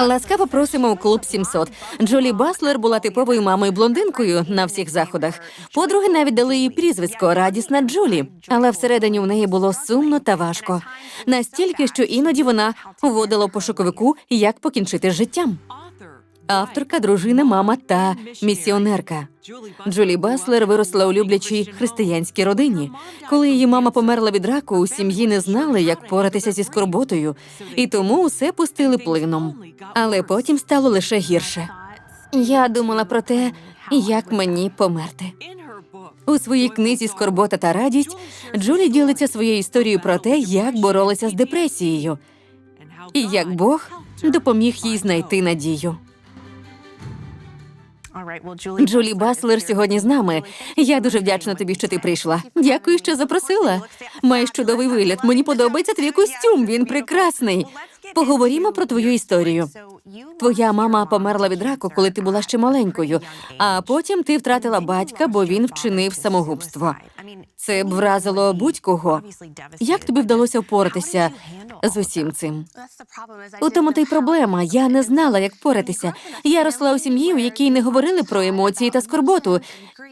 Ласкаво просимо у клуб 700. Джулі Баслер була типовою мамою блондинкою на всіх заходах. Подруги навіть дали їй прізвисько радісна Джулі, але всередині в неї було сумно та важко. Настільки, що іноді вона вводила пошуковику, як покінчити з життям. Авторка, дружина, мама та місіонерка. Джулі Баслер виросла у люблячій християнській родині. Коли її мама померла від раку, у сім'ї не знали, як поратися зі скорботою, і тому усе пустили плином. Але потім стало лише гірше. Я думала про те, як мені померти. У своїй книзі Скорбота та радість Джулі ділиться своєю історією про те, як боролася з депресією, і як Бог допоміг їй знайти надію. Джулі Баслер сьогодні з нами. Я дуже вдячна тобі, що ти прийшла. Дякую, що запросила. Маєш чудовий вигляд. Мені подобається твій костюм. Він прекрасний. Поговоримо про твою історію. Твоя мама померла від раку, коли ти була ще маленькою, а потім ти втратила батька, бо він вчинив самогубство. Це б вразило будь-кого. Як тобі вдалося впоратися з усім цим? У тому та й проблема. Я не знала, як впоратися. Я росла у сім'ї, у якій не говорили про емоції та скорботу.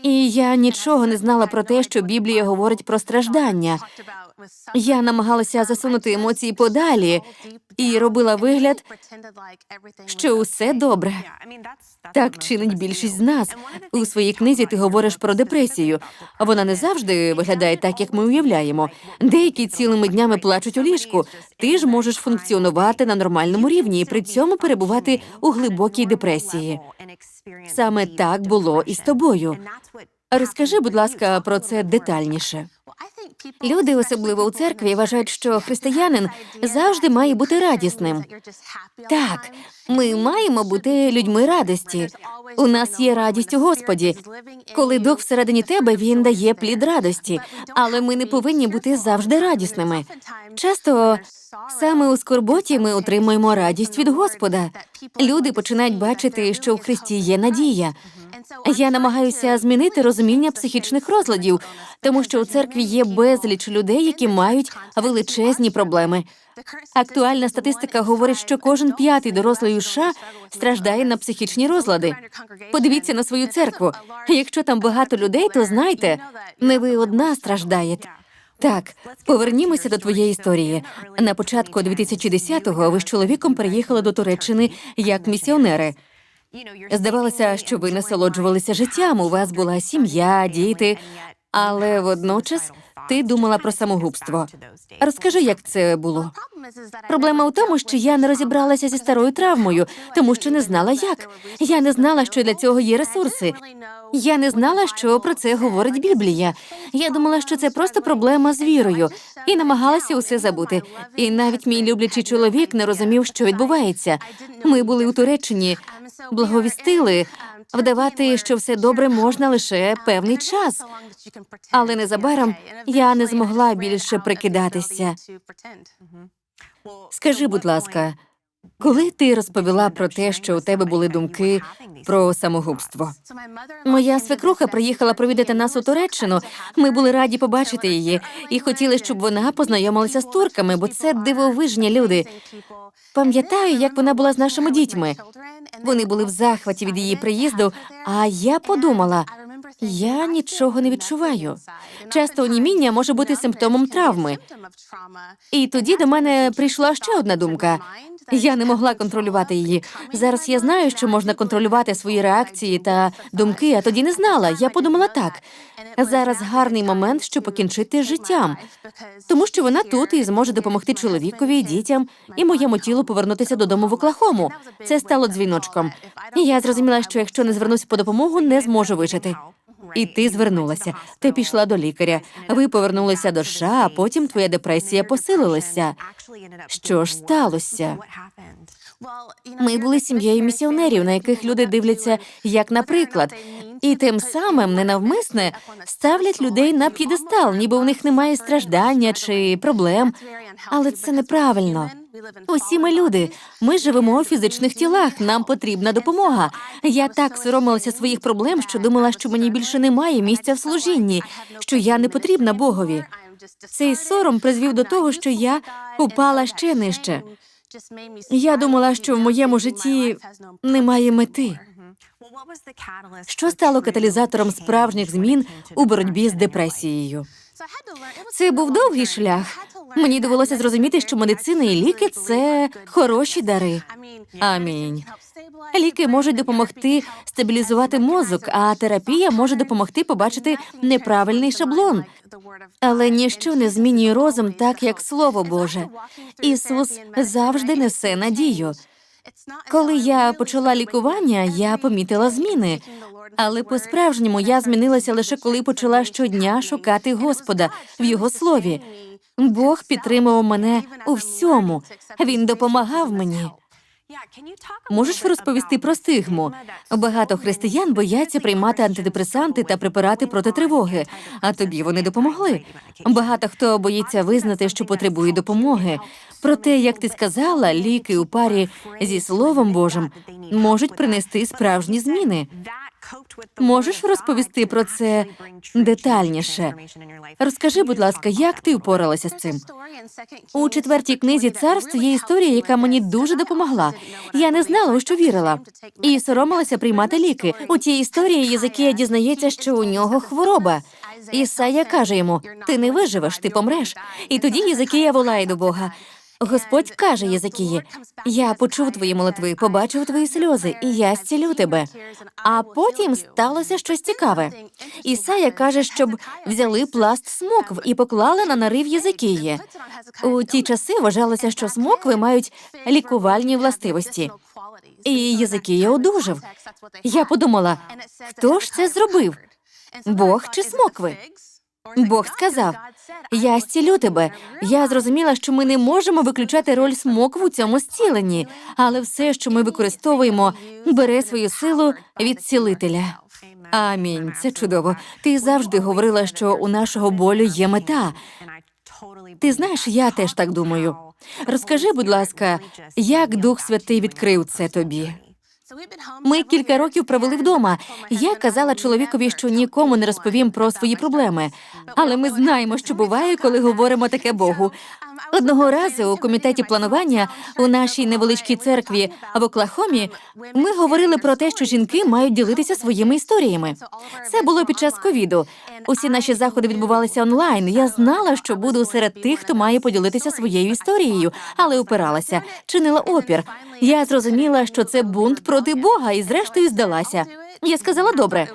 І я нічого не знала про те, що Біблія говорить про страждання. Я намагалася засунути емоції подалі і робила вигляд, що усе добре. Так чинить більшість з нас. У своїй книзі ти говориш про депресію. Вона не завжди виглядає так, як ми уявляємо. Деякі цілими днями плачуть у ліжку. Ти ж можеш функціонувати на нормальному рівні і при цьому перебувати у глибокій депресії. Саме так було і з тобою. Розкажи, будь ласка, про це детальніше. Люди, особливо у церкві, вважають, що християнин завжди має бути радісним. Так, ми маємо бути людьми радості. У нас є радість у Господі. Коли дух всередині тебе, він дає плід радості, але ми не повинні бути завжди радісними. Часто саме у скорботі ми отримуємо радість від Господа. Люди починають бачити, що в Христі є надія. Я намагаюся змінити розуміння психічних розладів, тому що у церкві є безліч людей, які мають величезні проблеми. Актуальна статистика говорить, що кожен п'ятий дорослий у США страждає на психічні розлади. Подивіться на свою церкву. Якщо там багато людей, то знайте, не ви одна страждаєте. Так, повернімося до твоєї історії. На початку 2010-го ви з чоловіком переїхали до Туреччини як місіонери. Здавалося, що ви насолоджувалися життям. У вас була сім'я, діти, але водночас ти думала про самогубство. Розкажи, як це було. Проблема у тому, що я не розібралася зі старою травмою, тому що не знала як. Я не знала, що для цього є ресурси. Я не знала, що про це говорить Біблія. Я думала, що це просто проблема з вірою, і намагалася усе забути. І навіть мій люблячий чоловік не розумів, що відбувається. Ми були у Туреччині, благовістили. Вдавати, що все добре можна лише певний час. Але незабаром я не змогла більше прикидатися. Скажи, будь ласка, коли ти розповіла про те, що у тебе були думки про самогубство? Моя свекруха приїхала провідати нас у Туреччину. Ми були раді побачити її і хотіли, щоб вона познайомилася з турками, бо це дивовижні люди. Пам'ятаю, як вона була з нашими дітьми. Вони були в захваті від її приїзду. А я подумала, я нічого не відчуваю. Часто оніміння може бути симптомом травми. І тоді до мене прийшла ще одна думка. Я не могла контролювати її. Зараз я знаю, що можна контролювати свої реакції та думки, а тоді не знала. Я подумала так. Зараз гарний момент, щоб покінчити життям, тому що вона тут і зможе допомогти чоловікові, дітям і моєму тілу повернутися додому в Оклахому. Це стало дзвіночком. І я зрозуміла, що якщо не звернусь по допомогу, не зможу вижити. І ти звернулася. Ти пішла до лікаря. Ви повернулися до США, а потім твоя депресія посилилася. Що ж сталося? Ми були сім'єю місіонерів, на яких люди дивляться як наприклад, і тим самим ненавмисне ставлять людей на п'єдестал, ніби у них немає страждання чи проблем. Але це неправильно. Усі ми люди. Ми живемо у фізичних тілах. Нам потрібна допомога. Я так соромилася своїх проблем, що думала, що мені більше немає місця в служінні, що я не потрібна Богові. Цей сором призвів до того, що я упала ще нижче. Я думала, що в моєму житті немає мети. Що стало каталізатором справжніх змін у боротьбі з депресією? Це був довгий шлях. Мені довелося зрозуміти, що медицина і ліки це хороші дари. Амінь. Ліки можуть допомогти стабілізувати мозок, а терапія може допомогти побачити неправильний шаблон. Але ніщо не змінює розум так, як Слово Боже. Ісус завжди несе надію. Коли я почала лікування, я помітила зміни. Але по-справжньому я змінилася лише коли почала щодня шукати Господа в його слові. Бог підтримував мене у всьому. Він допомагав мені. Можеш розповісти про стигму? Багато християн бояться приймати антидепресанти та препарати проти тривоги, а тобі вони допомогли. Багато хто боїться визнати, що потребує допомоги. Проте, як ти сказала, ліки у парі зі Словом Божим можуть принести справжні зміни. Можеш розповісти про це детальніше? Розкажи, будь ласка, як ти впоралася з цим? У четвертій книзі царств є історія, яка мені дуже допомогла. Я не знала, у що вірила, і соромилася приймати ліки. У тій історії Єзикія дізнається, що у нього хвороба. Ісая каже йому: Ти не виживеш, ти помреш. І тоді Єзикія волає до Бога. Господь каже Єзикії, я почув твої молитви, побачив твої сльози, і я зцілю тебе. А потім сталося щось цікаве. Ісая каже, щоб взяли пласт смокв і поклали на нарив Єзикії. У ті часи вважалося, що смокви мають лікувальні властивості. І Єзикія одужав. Я подумала, хто ж це зробив? Бог чи смокви? Бог сказав: Я зцілю тебе. Я зрозуміла, що ми не можемо виключати роль смокв у цьому зціленні, але все, що ми використовуємо, бере свою силу від цілителя. Амінь. Це чудово. Ти завжди говорила, що у нашого болю є мета. Ти знаєш, я теж так думаю. Розкажи, будь ласка, як Дух Святий відкрив це тобі? Ми кілька років провели вдома. Я казала чоловікові, що нікому не розповім про свої проблеми. Але ми знаємо, що буває, коли говоримо таке Богу. Одного разу у комітеті планування у нашій невеличкій церкві в Оклахомі ми говорили про те, що жінки мають ділитися своїми історіями. Це було під час ковіду. Усі наші заходи відбувалися онлайн. Я знала, що буду серед тих, хто має поділитися своєю історією, але опиралася, чинила опір. Я зрозуміла, що це бунт проти Бога, і зрештою здалася. Я сказала добре.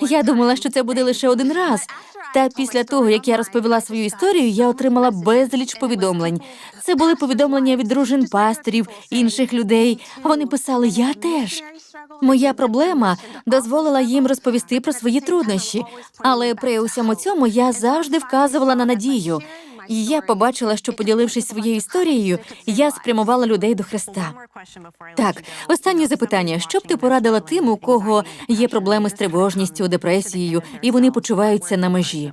Я думала, що це буде лише один раз. Та після того, як я розповіла свою історію, я отримала безліч повідомлень. Це були повідомлення від дружин пасторів, інших людей. Вони писали: Я теж. Моя проблема дозволила їм розповісти про свої труднощі, але при усьому цьому я завжди вказувала на надію. І я побачила, що поділившись своєю історією, я спрямувала людей до Христа. Так, останнє запитання: що б ти порадила тим, у кого є проблеми з тривожністю, депресією, і вони почуваються на межі?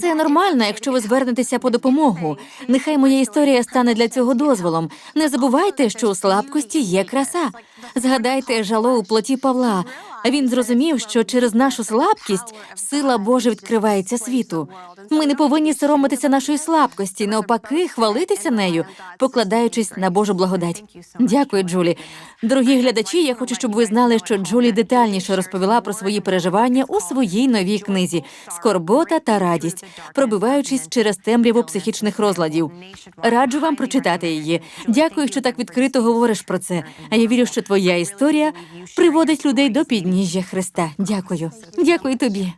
Це нормально, якщо ви звернетеся по допомогу. Нехай моя історія стане для цього дозволом. Не забувайте, що у слабкості є краса. Згадайте жало у плоті Павла. Він зрозумів, що через нашу слабкість сила Божа відкривається світу. Ми не повинні соромитися нашої слабкості, навпаки, хвалитися нею, покладаючись на Божу благодать. Дякую, Джулі. Дорогі глядачі. Я хочу, щоб ви знали, що Джулі детальніше розповіла про свої переживання у своїй новій книзі Скорбота та радість, пробиваючись через темряву психічних розладів. Раджу вам прочитати її. Дякую, що так відкрито говориш про це. А я вірю, що твоя історія приводить людей до підніжжя Христа. Дякую. Дякую тобі.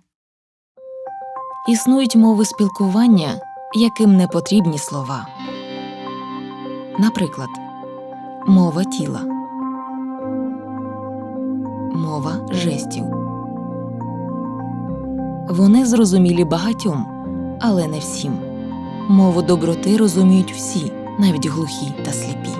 Існують мови спілкування, яким не потрібні слова. Наприклад, мова тіла, мова жестів. Вони зрозумілі багатьом, але не всім. Мову доброти розуміють всі, навіть глухі та сліпі.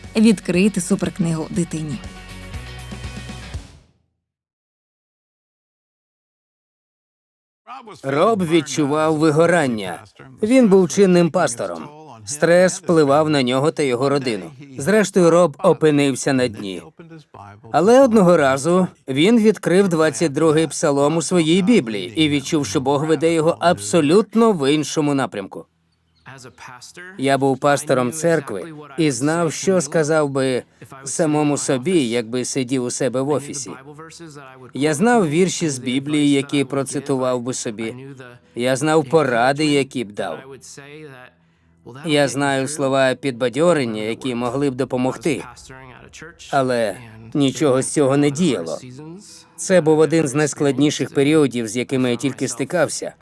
відкрийте суперкнигу дитині. Роб відчував вигорання. Він був чинним пастором. Стрес впливав на нього та його родину. Зрештою, Роб опинився на дні. Але одного разу він відкрив 22-й псалом у своїй Біблії і відчув, що Бог веде його абсолютно в іншому напрямку. Я був пастором церкви і знав, що сказав би самому собі, якби сидів у себе в офісі. Я знав вірші з Біблії, які процитував би собі. Я знав поради, які б дав. Я знаю слова підбадьорення, які могли б допомогти. Але нічого з цього не діяло. Це був один з найскладніших періодів, з якими я тільки стикався.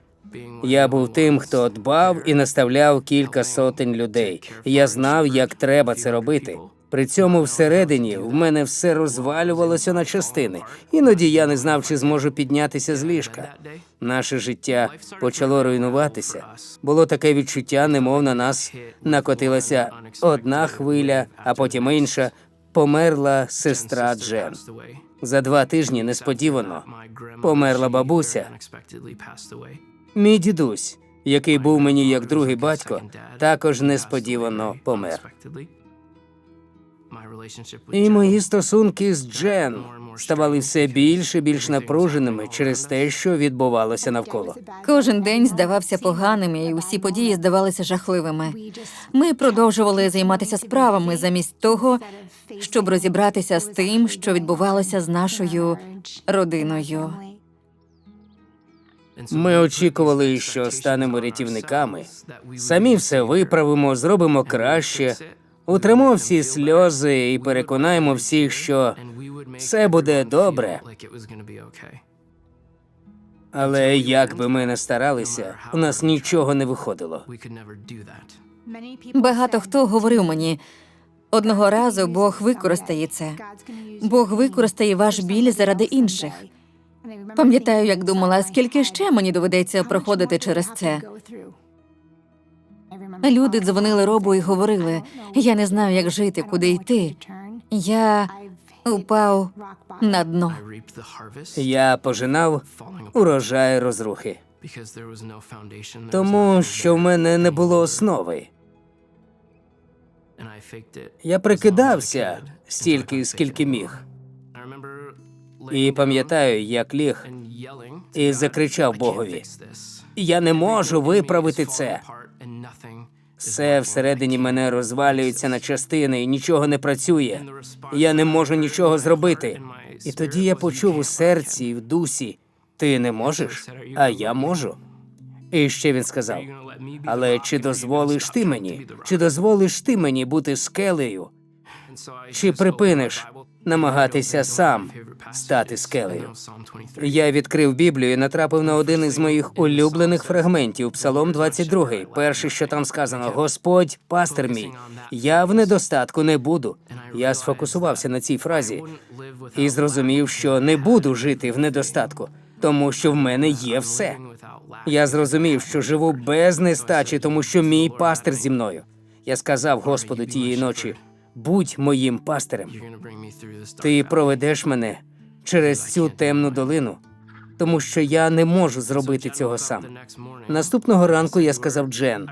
Я був тим, хто дбав і наставляв кілька сотень людей. Я знав, як треба це робити. При цьому всередині в мене все розвалювалося на частини. Іноді я не знав, чи зможу піднятися з ліжка. Наше життя почало руйнуватися. Було таке відчуття, немов на нас накотилася одна хвиля, а потім інша. Померла сестра Джен. За два тижні несподівано померла бабуся. Мій дідусь, який був мені як другий батько, також несподівано помер. І мої стосунки з Джен ставали все більш і більш напруженими через те, що відбувалося навколо. Кожен день здавався поганим, і усі події здавалися жахливими. Ми продовжували займатися справами замість того, щоб розібратися з тим, що відбувалося з нашою родиною. Ми очікували, що станемо рятівниками. Самі все виправимо, зробимо краще, утримо всі сльози і переконаємо всіх, що все буде добре. Але як би ми не старалися, у нас нічого не виходило. Багато хто говорив мені одного разу Бог використає це. Бог використає ваш біль заради інших. Пам'ятаю, як думала, скільки ще мені доведеться проходити через це. Люди дзвонили робу і говорили: я не знаю, як жити, куди йти. Я упав на дно. Я пожинав урожай розрухи, тому що в мене не було основи. Я прикидався стільки, скільки міг. І пам'ятаю, як ліг і закричав Богові: Я не можу виправити це. Все всередині мене розвалюється на частини і нічого не працює. Я не можу нічого зробити. І тоді я почув у серці і в дусі: ти не можеш, а я можу. І ще він сказав: Але чи дозволиш ти мені? Чи дозволиш ти мені бути скелею? Чи припиниш намагатися сам стати скелею? Я відкрив Біблію і натрапив на один із моїх улюблених фрагментів, Псалом 22. Перше, що там сказано: Господь, пастир мій, я в недостатку не буду. Я сфокусувався на цій фразі і зрозумів, що не буду жити в недостатку, тому що в мене є все. Я зрозумів, що живу без нестачі, тому що мій пастир зі мною. Я сказав Господу тієї ночі: будь моїм пастирем. Ти проведеш мене через цю темну долину, тому що я не можу зробити цього сам. Наступного ранку я сказав Джен.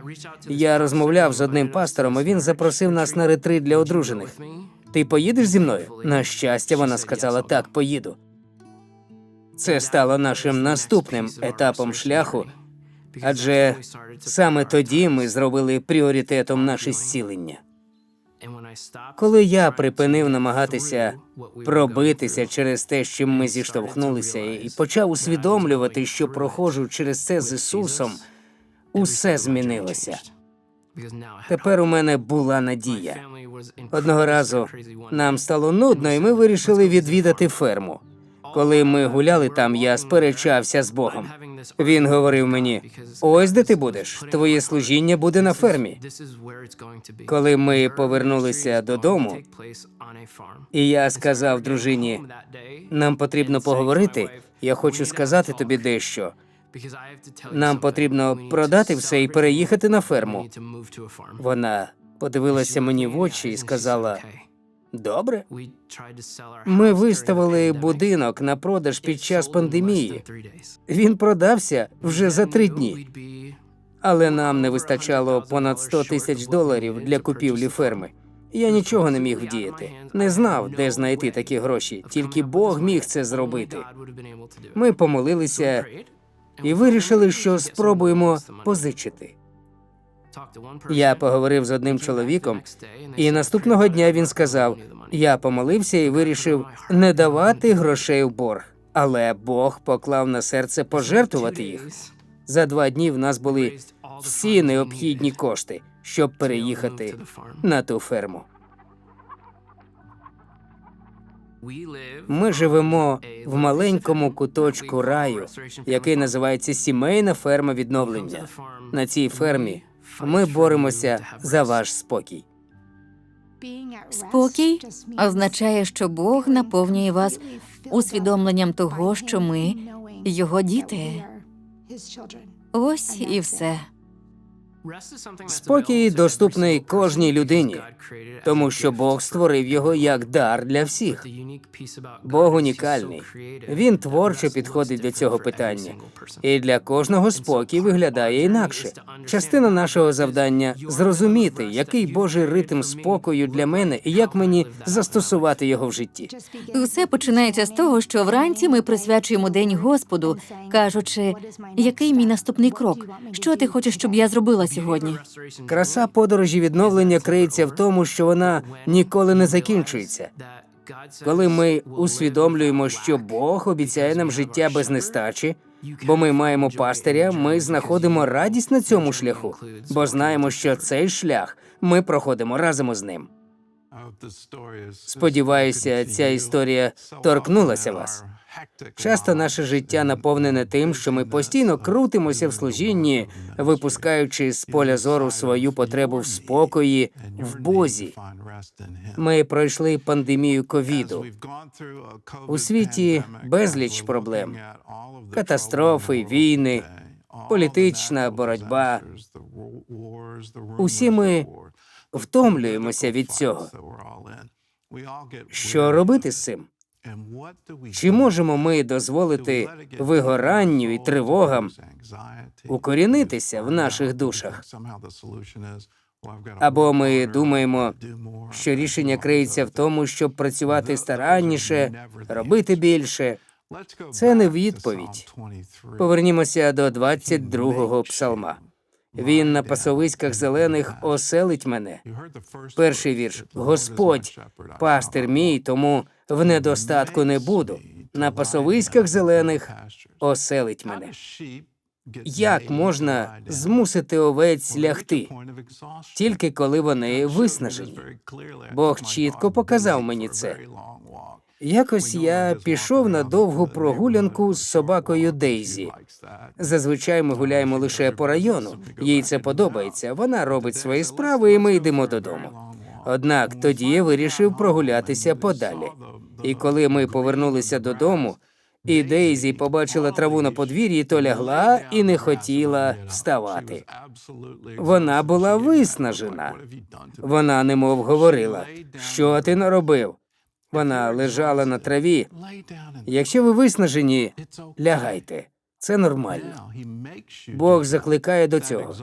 Я розмовляв з одним пастором, і він запросив нас на ретрит для одружених. Ти поїдеш зі мною? На щастя, вона сказала так, поїду. Це стало нашим наступним етапом шляху, адже саме тоді ми зробили пріоритетом наше зцілення. Коли я припинив намагатися пробитися через те, з чим ми зіштовхнулися, і почав усвідомлювати, що проходжу через це з Ісусом, усе змінилося. Тепер у мене була надія. Одного разу нам стало нудно, і ми вирішили відвідати ферму. Коли ми гуляли там, я сперечався з Богом. Він говорив мені: ось де ти будеш, твоє служіння буде на фермі. Коли ми повернулися додому, і я сказав дружині: нам потрібно поговорити. Я хочу сказати тобі дещо. Нам потрібно продати все і переїхати на ферму. Вона подивилася мені в очі і сказала: Добре. Ми виставили будинок на продаж під час пандемії. Він продався вже за три дні, але нам не вистачало понад 100 тисяч доларів для купівлі ферми. Я нічого не міг вдіяти. Не знав, де знайти такі гроші. Тільки Бог міг це зробити. Ми помолилися і вирішили, що спробуємо позичити. Я поговорив з одним чоловіком, і наступного дня він сказав: Я помолився і вирішив не давати грошей в борг. Але Бог поклав на серце пожертвувати їх. За два дні в нас були всі необхідні кошти, щоб переїхати на ту ферму. Ми живемо в маленькому куточку раю, який називається сімейна ферма відновлення. На цій фермі ми боремося за ваш спокій. Спокій означає, що Бог наповнює вас усвідомленням того, що ми його діти. Ось і все. Спокій доступний кожній людині, тому що Бог створив його як дар для всіх. Бог унікальний. Він творчо підходить до цього питання. І для кожного спокій виглядає інакше. Частина нашого завдання зрозуміти, який Божий ритм спокою для мене і як мені застосувати його в житті. Усе починається з того, що вранці ми присвячуємо день Господу, кажучи, який мій наступний крок? Що ти хочеш, щоб я зробила сьогодні? Краса подорожі відновлення криється в тому, що вона ніколи не закінчується. Коли ми усвідомлюємо, що Бог обіцяє нам життя без нестачі, бо ми маємо пастиря, ми знаходимо радість на цьому шляху, бо знаємо, що цей шлях ми проходимо разом із ним. Сподіваюся, ця історія торкнулася вас. Часто наше життя наповнене тим, що ми постійно крутимося в служінні, випускаючи з поля зору свою потребу в спокої, в Бозі. Ми пройшли пандемію ковіду. У світі безліч проблем, катастрофи, війни, політична боротьба. Усі ми втомлюємося від цього. Що робити з цим? Чи можемо ми дозволити вигоранню і тривогам укорінитися в наших душах? Або ми думаємо, що рішення криється в тому, щоб працювати старанніше, робити більше. Це не відповідь. Повернімося до 22-го псалма. Він на пасовиськах зелених оселить мене. Перший вірш: Господь, пастир мій, тому в недостатку не буду. На пасовиськах зелених оселить мене. Як можна змусити овець лягти? Тільки коли вони виснажені. Бог чітко показав мені це. Якось я пішов на довгу прогулянку з собакою Дейзі. Зазвичай ми гуляємо лише по району. Їй це подобається. Вона робить свої справи, і ми йдемо додому. Однак тоді вирішив прогулятися подалі. І коли ми повернулися додому, і Дейзі побачила траву на подвір'ї, то лягла і не хотіла вставати. Вона була виснажена. Вона немов говорила, що ти наробив. Вона лежала на траві. Якщо ви виснажені, лягайте. Це нормально. Бог закликає до цього.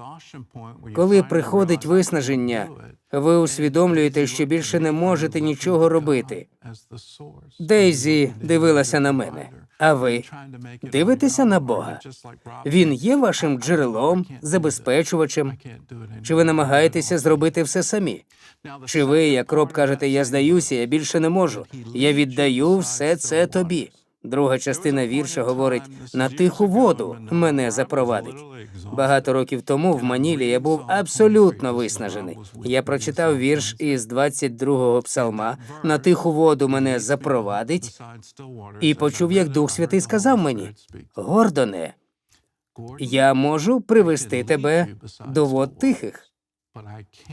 Коли приходить виснаження, ви усвідомлюєте, що більше не можете нічого робити. Дейзі дивилася на мене. А ви дивитеся на Бога? Він є вашим джерелом, забезпечувачем? Чи ви намагаєтеся зробити все самі? Чи ви, як роб, кажете, я здаюся, я більше не можу. Я віддаю все це тобі. Друга частина вірша говорить на тиху воду мене запровадить. Багато років тому в Манілі я був абсолютно виснажений. Я прочитав вірш із 22-го псалма на тиху воду мене запровадить, і почув, як Дух Святий сказав мені: Гордоне, я можу привести тебе до вод тихих,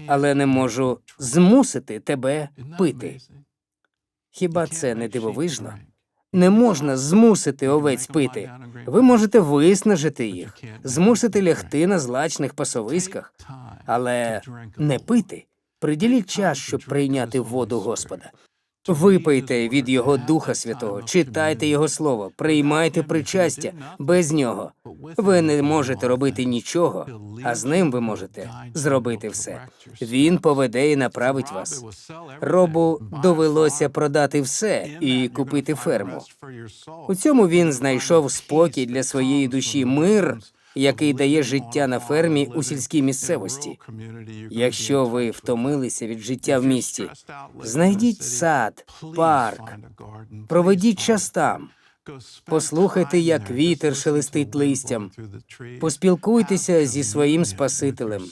але не можу змусити тебе пити. Хіба це не дивовижно? Не можна змусити овець пити. Ви можете виснажити їх, змусити лягти на злачних пасовиськах, але не пити. Приділіть час, щоб прийняти воду Господа. Випийте від Його Духа Святого, читайте Його Слово, приймайте причастя. Без нього ви не можете робити нічого, а з ним ви можете зробити все. Він поведе і направить вас. Робу довелося продати все і купити ферму. У цьому він знайшов спокій для своєї душі, мир, який дає життя на фермі у сільській місцевості. Якщо ви втомилися від життя в місті, знайдіть сад, парк, проведіть час там. Послухайте, як вітер шелестить листям. Поспілкуйтеся зі своїм Спасителем.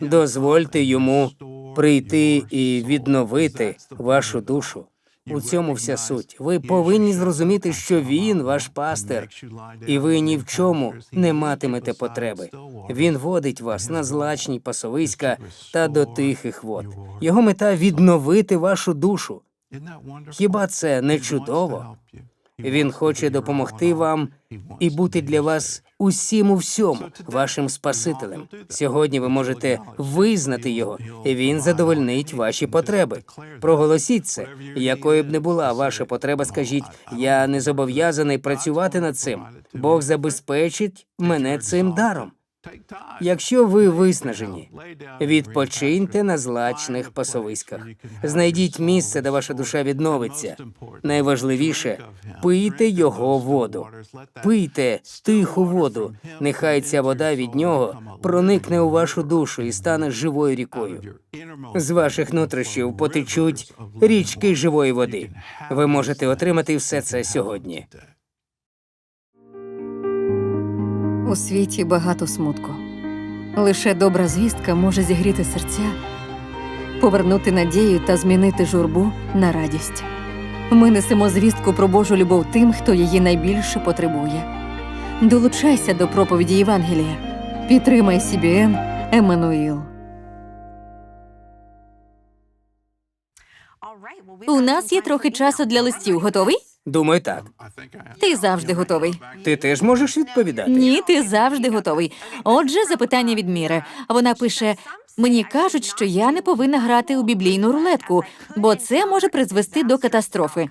Дозвольте йому прийти і відновити вашу душу. У цьому вся суть. Ви повинні зрозуміти, що він ваш пастир, і ви ні в чому не матимете потреби. Він водить вас на злачні пасовиська та до тихих вод. Його мета відновити вашу душу. Хіба це не чудово? Він хоче допомогти вам і бути для вас усім у всьому, вашим Спасителем. Сьогодні ви можете визнати його, і він задовольнить ваші потреби. Проголосіть це, якою б не була ваша потреба, скажіть, я не зобов'язаний працювати над цим. Бог забезпечить мене цим даром. Якщо ви виснажені, відпочиньте на злачних пасовиськах. Знайдіть місце, де ваша душа відновиться. Найважливіше пийте його воду. Пийте тиху воду. Нехай ця вода від нього проникне у вашу душу і стане живою рікою. З ваших нутрощів потечуть річки живої води. Ви можете отримати все це сьогодні. У світі багато смутку. Лише добра звістка може зігріти серця, повернути надію та змінити журбу на радість. Ми несемо звістку про Божу любов тим, хто її найбільше потребує. Долучайся до проповіді Євангелія. Підтримай CBN Еммануїл. У нас є трохи часу для листів. Готовий? Думаю, так. Ти завжди готовий. Ти теж можеш відповідати. Ні, ти завжди готовий. Отже, запитання від Міри. Вона пише: мені кажуть, що я не повинна грати у біблійну рулетку, бо це може призвести до катастрофи.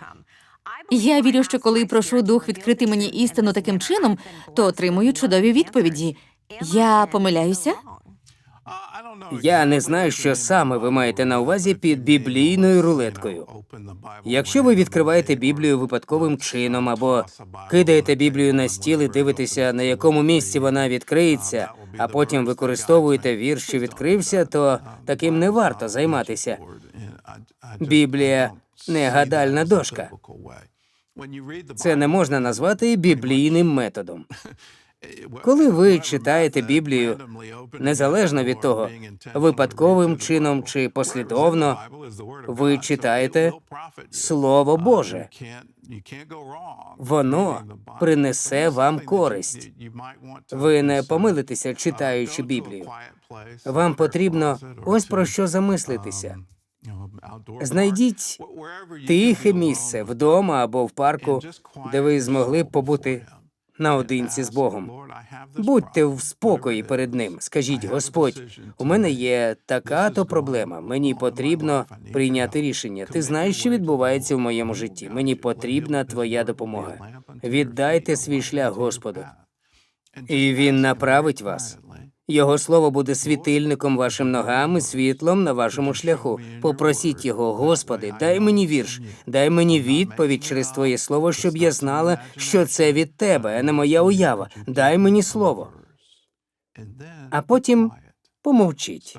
Я вірю, що коли прошу дух відкрити мені істину таким чином, то отримую чудові відповіді. Я помиляюся? Я не знаю, що саме ви маєте на увазі під біблійною рулеткою. Якщо ви відкриваєте Біблію випадковим чином або кидаєте Біблію на стіл і дивитеся, на якому місці вона відкриється, а потім використовуєте вірш, що відкрився, то таким не варто займатися. Біблія не гадальна дошка. Це не можна назвати біблійним методом. Коли ви читаєте Біблію, незалежно від того, випадковим чином чи послідовно, ви читаєте Слово Боже. Воно принесе вам користь. Ви не помилитеся, читаючи Біблію. Вам потрібно ось про що замислитися. Знайдіть тихе місце вдома або в парку, де ви змогли побути наодинці з Богом. Будьте в спокої перед ним. Скажіть, Господь, у мене є така то проблема. Мені потрібно прийняти рішення. Ти знаєш, що відбувається в моєму житті. Мені потрібна твоя допомога. Віддайте свій шлях Господу, і він направить вас. Його слово буде світильником вашим ногам і світлом на вашому шляху. Попросіть його, Господи, дай мені вірш, дай мені відповідь через Твоє слово, щоб я знала, що це від тебе, а не моя уява. Дай мені слово. А потім помовчіть.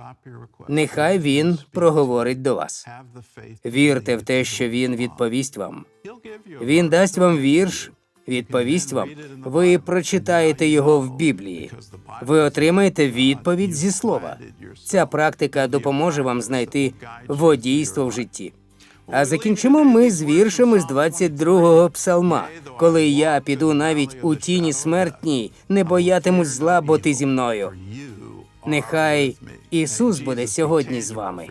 Нехай він проговорить до вас. Вірте в те, що він відповість вам. Він дасть вам вірш, відповість вам. Ви прочитаєте його в Біблії. Ви отримаєте відповідь зі слова. Ця практика допоможе вам знайти водійство в житті. А закінчимо ми з віршами з 22-го псалма. Коли я піду навіть у тіні смертній, не боятимусь зла, бо ти зі мною. Нехай Ісус буде сьогодні з вами.